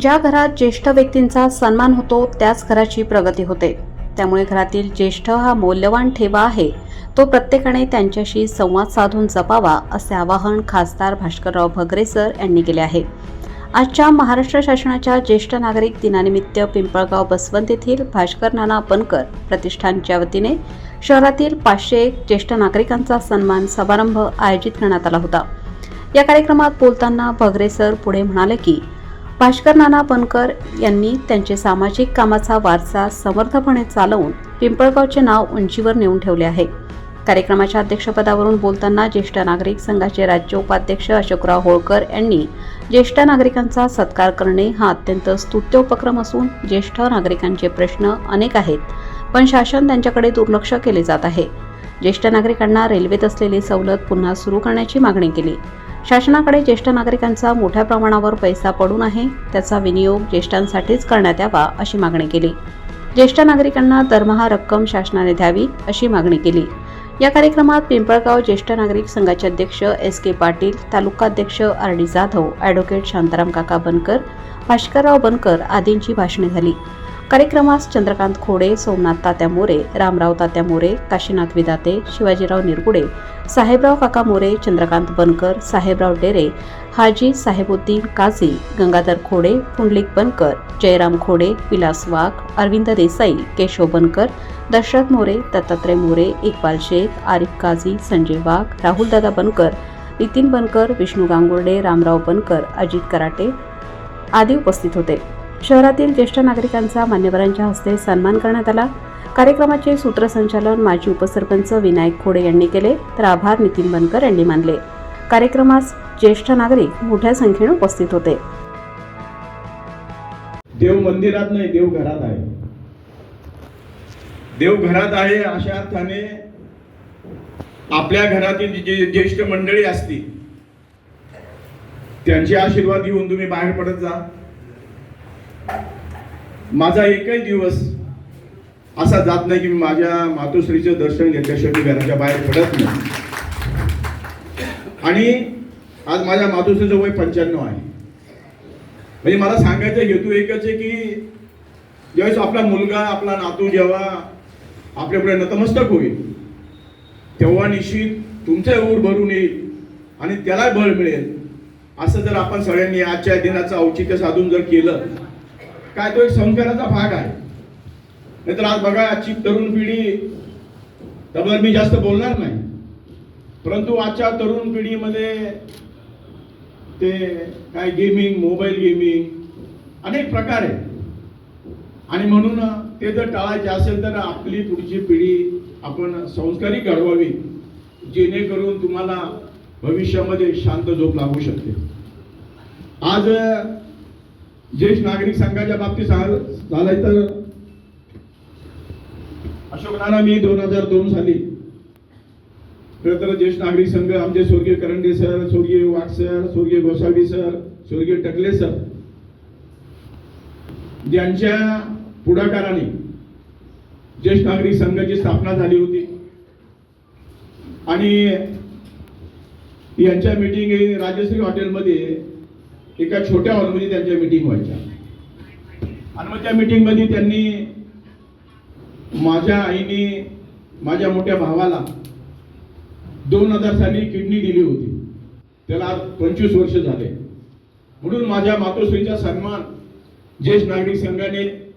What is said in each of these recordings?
ज्या घरात ज्येष्ठ व्यक्तींचा सन्मान होतो त्याच घराची प्रगती होते. त्यामुळे घरातील ज्येष्ठ हा मौल्यवान ठेवा आहे. तो प्रत्येकाने त्यांच्याशी संवाद साधून जपावा असे आवाहन खासदार भास्करराव भगरेसर यांनी केले आहे. आजच्या महाराष्ट्र शासनाच्या ज्येष्ठ नागरिक दिनानिमित्त पिंपळगाव बसवंत येथील भास्कर नाना बनकर प्रतिष्ठानच्या वतीने शहरातील पाचशे एक ज्येष्ठ नागरिकांचा सन्मान समारंभ आयोजित करण्यात आला होता. या कार्यक्रमात बोलताना भगरेसर पुढे म्हणाले की भाष्कर नाना बनकर यांनी त्यांचे सामाजिक कामाचा वारसा समर्थपणे चालवून पिंपळगावचे नाव उंचीवर नेऊन ठेवले आहे. कार्यक्रमाच्या अध्यक्षपदावरून बोलताना ज्येष्ठ नागरिक संघाचे राज्य उपाध्यक्ष अशोकराव होळकर यांनी ज्येष्ठ नागरिकांचा सत्कार करणे हा अत्यंत स्तुत्य उपक्रम असून ज्येष्ठ नागरिकांचे प्रश्न अनेक आहेत पण शासन त्यांच्याकडे दुर्लक्ष केले जात आहे. ज्येष्ठ नागरिकांना रेल्वेत असलेली सवलत पुन्हा सुरू करण्याची मागणी केली. शासनाकडे ज्येष्ठ नागरिकांचा मोठ्या प्रमाणावर पैसा पडून आहे. त्याचा विनियोग ज्येष्ठांसाठीच करण्यात यावा अशी मागणी केली. ज्येष्ठ नागरिकांना दरमहा रक्कम शासनाने द्यावी अशी मागणी केली. या कार्यक्रमात पिंपळगाव ज्येष्ठ नागरिक संघाचे अध्यक्ष एस के पाटील तालुकाध्यक्ष R D Jadhav advocate Shantaram Kaka Bankar Bhaskarrao बनकर आदींची भाषणे झाली. कार्यक्रमास चंद्रकांत खोडे सोमनाथ तात्या मोरे रामराव तात्या मोरे काशीनाथ विदाते शिवाजीराव निरगुडे साहेबराव काका मोरे चंद्रकांत बनकर साहेबराव डेरे हाजी साहेबुद्दीन काझी गंगाधर खोडे पुंडलिक बनकर जयराम खोडे विलास वाघ अरविंद देसाई केशव बनकर दशरथ मोरे दत्तात्रय मोरे इक्बाल शेख आरिफ काझी संजय वाघ राहुलदादा बनकर नितीन बनकर विष्णू गांगुर्डे रामराव बनकर अजित कराटे आदी उपस्थित होते. शहरातील ज्येष्ठ नागरिकांचा मान्यवरांच्या हस्ते सन्मान करण्यात आला. कार्यक्रमाचे सूत्रसंचालन माजी उपसरपंच विनायक खोडे यांनी केले तर आभार नितीन बनकर यांनी मानले. कार्यक्रमास ज्येष्ठ नागरिक मोठ्या संख्येने उपस्थित होते. देव मंदिरात नाही देव घरात आहे. देव घरात आहे अशा अर्थाने आपल्या घरातील जे ज्येष्ठ मंडळी असतील त्यांचे आशीर्वाद घेऊन तुम्ही बाहेर पडत जा. माझा एकही दिवस असा जात नाही की मी माझ्या मातोश्रीचं दर्शन घेतल्याशिवाय मी घराच्या बाहेर पडत नाही. आणि आज माझ्या मातोश्रीचं वय पंच्याण्णव आहे. म्हणजे मला सांगायचा हेतू एकच आहे की ज्यावेळेस आपला मुलगा आपला नातू जेव्हा आपल्यापुढे नतमस्तक होईल तेव्हा निश्चित तुमचा ऊर भरून येईल आणि त्याला बळ मिळेल. असं जर आपण सगळ्यांनी आजच्या दिनाचं औचित्य साधून जर केलं काय तो एक संस्काराचा भाग आहे. नाहीतर आज बघा आजची तरुण पिढी त्याबद्दल मी जास्त बोलणार नाही. परंतु आजच्या तरुण पिढीमध्ये ते काय गेमिंग मोबाईल गेमिंग अनेक प्रकार आहे आणि म्हणून ते जर टाळायचे असेल तर आपली पुढची पिढी आपण संस्कारी घडवावी जेणेकरून तुम्हाला भविष्यामध्ये शांत झोप लागू शकते. आज ज्येष्ठ नागरिक संघाच्या बाबतीत झालंय तर अशोक नाना मी दोन हजार दोन साली. खरं तर ज्येष्ठ नागरिक संघ आमचे स्वर्गीय करंडे सर स्वर्गीय वाघ सर स्वर्गीय गोसावी सर स्वर्गीय टकले सर ज्यांच्या पुढाकाराने ज्येष्ठ नागरिक संघाची स्थापना झाली होती. आणि यांच्या मीटिंग राजश्री हॉटेलमध्ये एका छोट्या हॉलमध्ये त्यांच्या मीटिंग व्हायच्या. आणि मग त्या मिटिंगमध्ये त्यांनी माझ्या आईने माझ्या मोठ्या भावाला दोन हजार साली किडनी दिली होती. त्याला आज पंचवीस वर्ष झाले. म्हणून माझ्या मातोश्रीचा सन्मान ज्येष्ठ नागरिक संघाने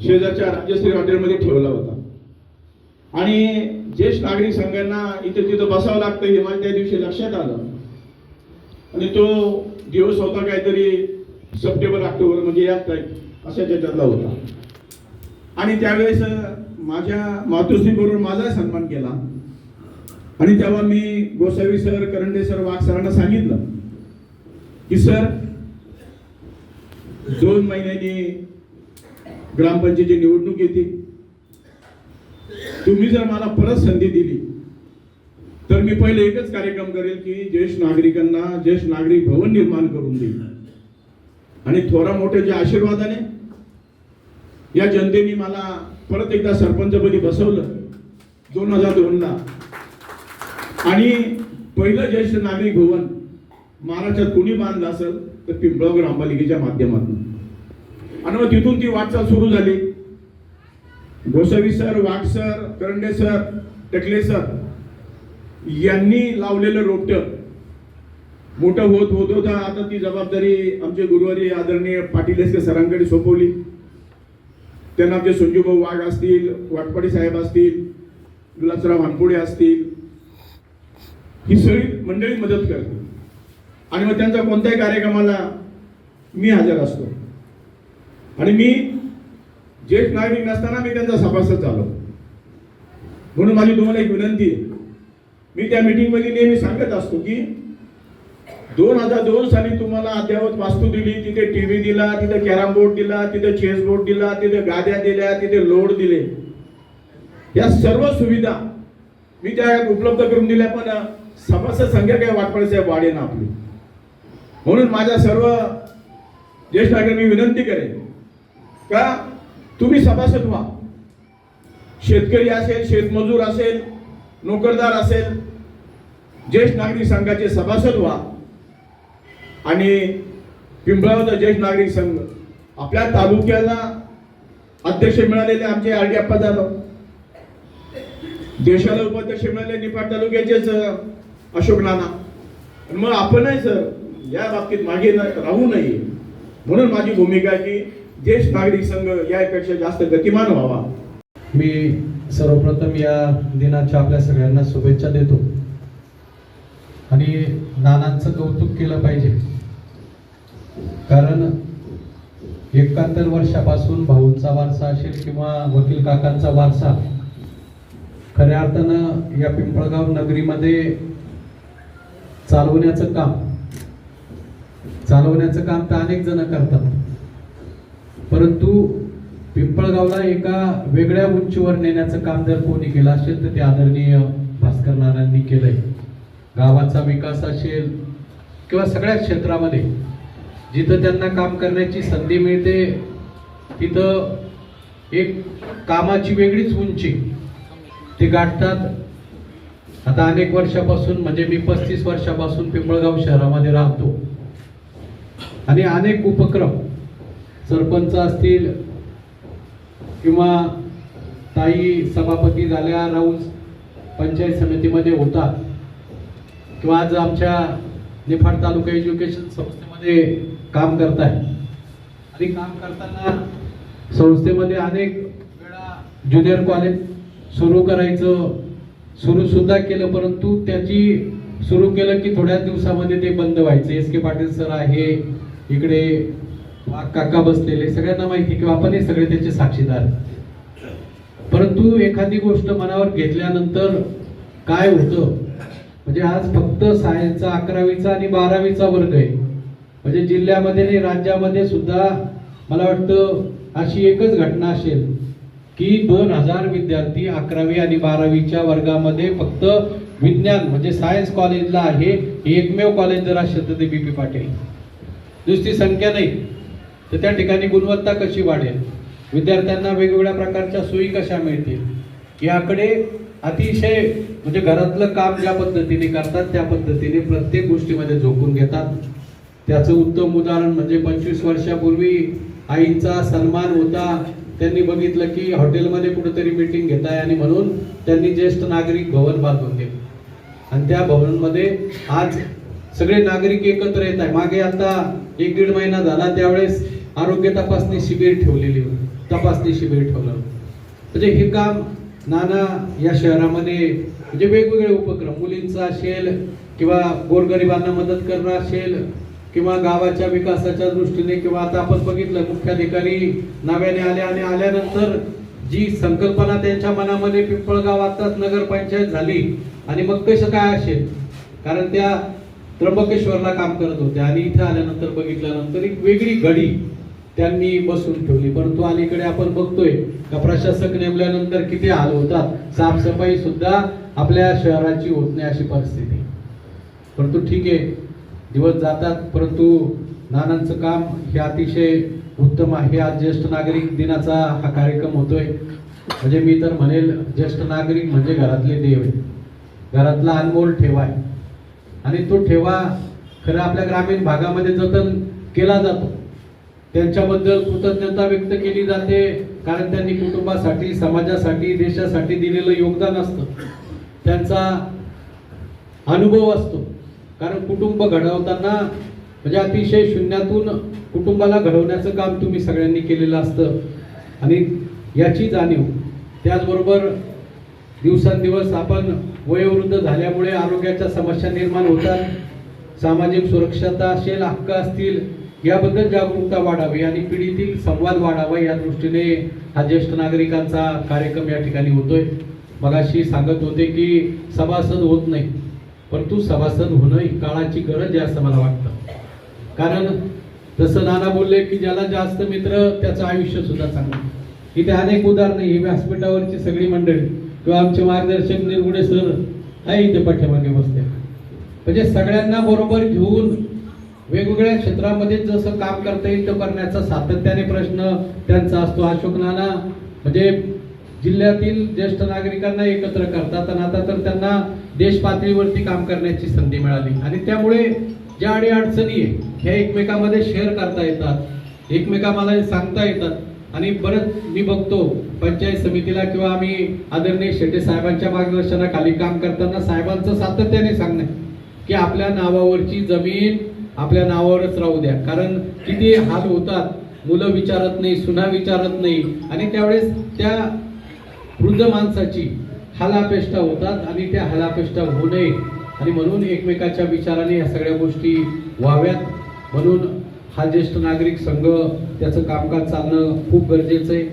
शेजारच्या राजश्री हॉटेलमध्ये ठेवला होता. आणि ज्येष्ठ नागरिक संघांना इथे तिथं बसावं लागतं हे मला त्या दिवशी लक्षात आलं. आणि तो दिवस होता काहीतरी सप्टेंबर ऑक्टोबर म्हणजे याच टाईप अशा त्याच्यातला होता. आणि त्यावेळेस माझ्या मातोश्री बरोबर माझा सन्मान केला. आणि तेव्हा मी गोसावी सर करंडे सर वाघ सरांना सांगितलं की सर दोन महिन्यांनी ग्रामपंचायतीची निवडणूक येते. तुम्ही जर मला परत संधी दिली तर मी पहिले एकच कार्यक्रम करेल की ज्येष्ठ नागरिकांना ज्येष्ठ नागरिक भवन निर्माण करून देईल. आणि थोरा मोठ्याच्या आशीर्वादाने या जनतेने मला परत एकदा सरपंचपदी बसवलं दोन हजार दोनला. आणि पहिलं ज्येष्ठ नागरिक भवन महाराष्ट्रात कोणी बांधलं असेल तर पिंपळगाव ग्रामपालिकेच्या माध्यमातून. आणि मग तिथून ती वाटचाल सुरू झाली. Gosavi sir Wagh sir Karande sir Takale sir यांनी लावलेलं रोपट. मोठं होत होत होता. आता ती जबाबदारी आमचे गुरुवारी आदरणीय पाटील सरांकडे सोपवली. त्यांना आमचे संजूभाऊ वाघ असतील वाटपाडी साहेब असतील गुलाबराव हानपुडे असतील. ही सगळी मंडळी मदत करते. आणि मग त्यांचा कोणत्याही कार्यक्रमाला मी हजर असतो. आणि मी ज्येष्ठ नागरिक नसताना मी त्यांचा सभासद झालो. म्हणून माझी तुम्हाला एक विनंती आहे. मी त्या मीटिंगमध्ये नेहमी सांगत असतो की दोन हजार दोन साली तुम्हाला अद्ययावत वास्तू दिली तिथे टी व्ही दिला तिथे कॅरम बोर्ड दिला तिथे चेस बोर्ड दिला तिथे गाद्या दिल्या तिथे लोड दिले. या सर्व सुविधा मी त्या उपलब्ध करून दिल्या पण सभासद संख्या काय वाटपडे साहेब वाढेना आपली. म्हणून माझ्या सर्व ज्येष्ठ नागरिक मी विनंती करेन का तुम्ही सभासद व्हा. शेतकरी असेल शेतमजूर असेल नोकरदार असेल ज्येष्ठ नागरिक संघाचे सभासद व्हा. आणि पिंपळावचा ज्येष्ठ नागरिक संघ. आपल्या तालुक्याला अध्यक्ष मिळालेले आमचे आर डी अप्पा जाधव. देशाला उपाध्यक्ष मिळाले निफाड तालुक्याचेच अशोक नाना. मग आपणही सर या बाबतीत मागे न राहू नये. म्हणून माझी भूमिका आहे की ज्येष्ठ नागरिक संघ यापेक्षा जास्त गतिमान व्हावा. मी सर्वप्रथम या दिनाच्या आपल्या सगळ्यांना शुभेच्छा देतो. आणि नानांचं कौतुक केलं पाहिजे. कारण एकाहत्तर वर्षापासून भाऊंचा वारसा असेल किंवा वकील काकांचा वारसा खऱ्या अर्थानं या पिंपळगाव नगरीमध्ये चालवण्याचं काम चालवण्याचं काम तर अनेक जण करतात. परंतु पिंपळगावला एका वेगळ्या उंचीवर नेण्याचं काम जर कोणी केलं असेल तर ते आदरणीय भास्कर नानांनी केलंय. गावाचा विकास असेल किंवा सगळ्या क्षेत्रामध्ये जिथं त्यांना काम करण्याची संधी मिळते तिथं एक कामाची वेगळीच उंची. ते गाठतात. आता अनेक वर्षापासून म्हणजे मी पस्तीस वर्षापासून पिंपळगाव शहरामध्ये राहतो. आणि अनेक उपक्रम सरपंच असतील किंवा ताई सभापती झाल्या राहून पंचायत समितीमध्ये होतात. किंवा आज आमच्या निफाड तालुका एज्युकेशन संस्थेमध्ये काम करत आहे आणि काम करताना संस्थेमध्ये अनेक वेळा ज्युनियर कॉलेज सुरू करायचं सुरू सुद्धा केलं परंतु त्याची सुरू केलं की थोड्याच दिवसामध्ये ते बंद व्हायचं. एस के पाटील सर आहे इकडे काका बसलेले सगळ्यांना माहिती किंवा आपण हे सगळे त्याचे साक्षीदार. परंतु एखादी गोष्ट मनावर घेतल्यानंतर काय होतं? म्हणजे आज फक्त सायन्सचा अकरावीचा आणि बारावीचा वर्ग आहे. म्हणजे जिल्ह्यामध्ये आणि राज्यामध्ये सुद्धा मला वाटतं अशी एकच घटना असेल की दोन हजार विद्यार्थी अकरावी आणि बारावीच्या वर्गामध्ये फक्त विज्ञान म्हणजे सायन्स कॉलेजला आहे हे एकमेव कॉलेज जर असेल तर ते बी पी पाटील. दुसरी संख्या नाही तर त्या ठिकाणी गुणवत्ता कशी वाढेल? विद्यार्थ्यांना वेगवेगळ्या प्रकारच्या सोयी कशा मिळतील? याकडे अतिशय म्हणजे घरातलं काम ज्या पद्धतीने करतात त्या पद्धतीने प्रत्येक गोष्टीमध्ये झोकून घेतात. त्याचं उत्तम उदाहरण म्हणजे पंचवीस वर्षापूर्वी आईचा सन्मान होता. त्यांनी बघितलं की हॉटेलमध्ये कुठेतरी मीटिंग घेत आहे आणि म्हणून त्यांनी ज्येष्ठ नागरिक भवन बांधून दिले. आणि त्या भवनमध्ये आज सगळे नागरिक एकत्र येत आहे मागे आता एक दीड महिना झाला त्यावेळेस आरोग्य तपासणी शिबिर ठेवलेली तपासणी शिबिर ठेवलं म्हणजे हे काम नाना या शहरामध्ये म्हणजे वेगवेगळे उपक्रम मुलींचा असेल किंवा गोरगरिबांना मदत करणं असेल किंवा गावाच्या विकासाच्या दृष्टीने किंवा आता आपण बघितलं मुख्याधिकारी नव्याने आले आणि आल्यानंतर जी संकल्पना त्यांच्या मनामध्ये पिंपळगाव आताच नगरपंचायत झाली आणि मग कसं काय असेल? कारण त्या त्र्यंबकेश्वरला काम करत होत्या आणि इथे आल्यानंतर बघितल्यानंतर एक वेगळी घडी त्यांनी बसून ठेवली. परंतु अलीकडे आपण बघतोय का प्रशासक नेमल्यानंतर किती हाल होतात साफसफाई सुद्धा आपल्या शहराची होत नाही अशी परिस्थिती. परंतु ठीक आहे दिवस जातात परंतु नानांचं काम हे अतिशय उत्तम आहे. आज ज्येष्ठ नागरिक दिनाचा हा कार्यक्रम होतोय. म्हणजे मी तर म्हणेल ज्येष्ठ नागरिक म्हणजे घरातले देव आहे घरातला अनमोल ठेवा आहे. आणि तो ठेवा खरं आपल्या ग्रामीण भागामध्ये जतन केला जातो. त्यांच्याबद्दल कृतज्ञता व्यक्त केली जाते कारण त्यांनी कुटुंबासाठी समाजासाठी देशासाठी दिलेलं योगदान असतं. त्यांचा अनुभव असतो. कारण कुटुंब घडवताना म्हणजे अतिशय शून्यातून कुटुंबाला घडवण्याचं काम तुम्ही सगळ्यांनी केलेलं असतं. आणि याची जाणीव त्याचबरोबर दिवसेंदिवस आपण वयोवृद्ध झाल्यामुळे आरोग्याच्या समस्या निर्माण होतात. सामाजिक सुरक्षता असेल हक्क असतील याबद्दल जागरूकता वाढावी आणि पिढीतील संवाद वाढावा या दृष्टीने हा ज्येष्ठ नागरिकांचा कार्यक्रम या ठिकाणी होतोय. मगाशी सांगत होते की सभासद होत नाही परंतु सभासद होणं ही काळाची गरज आहे असं मला वाटतं. कारण जसं नाना बोलले की ज्याला जास्त मित्र त्याचं आयुष्य सुद्धा चांगलं इथे अनेक उदाहरणं ही व्यासपीठावरची सगळी मंडळी किंवा आमचे मार्गदर्शक निर्गुडे सर आहे इथे पाठ्यामागे बसते म्हणजे सगळ्यांना बरोबर घेऊन वेगवेगळ्या क्षेत्रामध्ये जसं काम करता येईल तो करण्याचा सातत्याने प्रश्न त्यांचा असतो. अशोक नाना म्हणजे जिल्ह्यातील ज्येष्ठ नागरिकांना एकत्र करतात आणि आता तर त्यांना देश पातळीवरती काम करण्याची संधी मिळाली. आणि त्यामुळे ज्या अडीअडचणी आहे ह्या एकमेकामध्ये शेअर करता येतात एकमेकामध्ये सांगता येतात. आणि परत मी बघतो पंचायत समितीला किंवा आम्ही आदरणीय शेट्टे साहेबांच्या मार्गदर्शनाखाली काम करताना साहेबांचं सातत्याने सांगणं की आपल्या नावावरची जमीन आपल्या नावावरच राहू द्या. कारण किती हाल होतात मुलं विचारत नाही सुना विचारत नाही. आणि त्यावेळेस त्या वृद्ध माणसाची हालापेष्टा होतात आणि त्या हालापेष्टा होऊ नये. आणि म्हणून एकमेकाच्या विचाराने या सगळ्या गोष्टी व्हाव्यात. म्हणून हा ज्येष्ठ नागरिक संघ त्याचं कामकाज चालणं खूप गरजेचं आहे.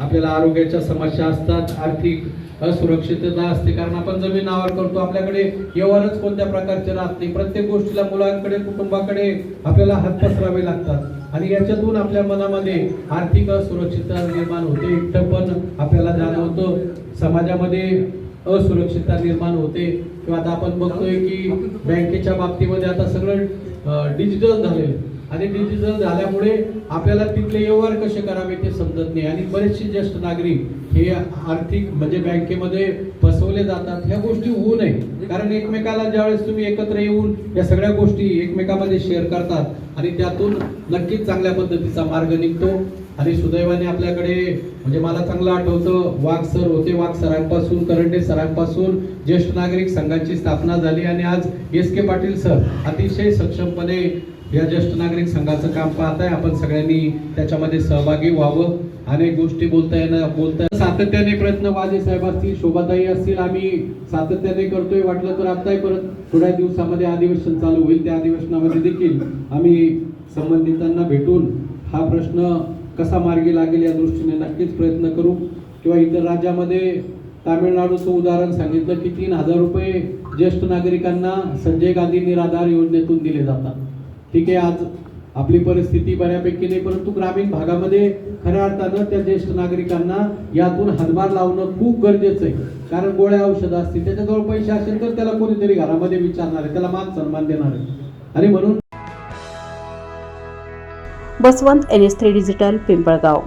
आपल्याला आरोग्याच्या समस्या असतात आर्थिक असुरक्षितता असते. कारण आपण जमीन करतो. आपल्याकडे व्यवहारच कोणत्या प्रकारचे राहत? नाही प्रत्येक गोष्टीला मुलांकडे कुटुंबाकडे आपल्याला हात पसरावे लागतात. आणि याच्यातून आपल्या मनामध्ये आर्थिक असुरक्षितता निर्माण होते. इथं पण आपल्याला जाणवतं. समाजामध्ये असुरक्षितता निर्माण होते. किंवा आता आपण बघतोय की बँकेच्या बाबतीमध्ये आता सगळं डिजिटल झालेलं आणि डिजिटल झाल्यामुळे आपल्याला तिथले व्यवहार कसे करावे ते समजत नाही. आणि बरेचसे ज्येष्ठ नागरिक हे आर्थिक म्हणजे बँकेमध्ये फसवले जातात ह्या गोष्टी होऊ नये. कारण एकमेकाला ज्यावेळेस तुम्ही एकत्र येऊन या सगळ्या गोष्टी एकमेकामध्ये शेअर करतात आणि त्यातून नक्कीच चांगल्या पद्धतीचा मार्ग निघतो. आणि सुदैवाने आपल्याकडे म्हणजे मला चांगलं आठवतं वाघ सर होते. वाघ सरांपासून करंडे सरांपासून ज्येष्ठ नागरिक संघाची स्थापना झाली आणि आज एस के पाटील सर अतिशय सक्षमपणे या ज्येष्ठ नागरिक संघाचं काम पाहत आहे आपण सगळ्यांनी त्याच्यामध्ये सहभागी व्हावं. अनेक गोष्टी बोलता येणं बोलता सातत्याने प्रयत्न वाजे साहेब असतील शोभाताई असतील आम्ही सातत्याने करतोय वाटलं तर आताही परत थोड्या दिवसामध्ये अधिवेशन चालू होईल. त्या अधिवेशनामध्ये देखील आम्ही संबंधितांना भेटून हा प्रश्न कसा मार्गी लागेल या दृष्टीने नक्कीच प्रयत्न करू. किंवा इतर राज्यामध्ये तामिळनाडूचं उदाहरण सांगितलं की तीन हजार रुपये ज्येष्ठ नागरिकांना संजय गांधी निराधार योजनेतून दिले जातात. ठीक आहे आज आपली परिस्थिती बऱ्यापैकी नाही परंतु ग्रामीण भागामध्ये खऱ्या अर्थानं त्या ज्येष्ठ नागरिकांना यातून हातभार लावणं खूप गरजेचं आहे. कारण गोळ्या औषधं असतील त्याच्याजवळ पैसे असेल तर त्याला कोणीतरी घरामध्ये विचारणार आहे त्याला मान सन्मान देणार आहे. आणि म्हणून Baswant N S three digital Pimpalgaon.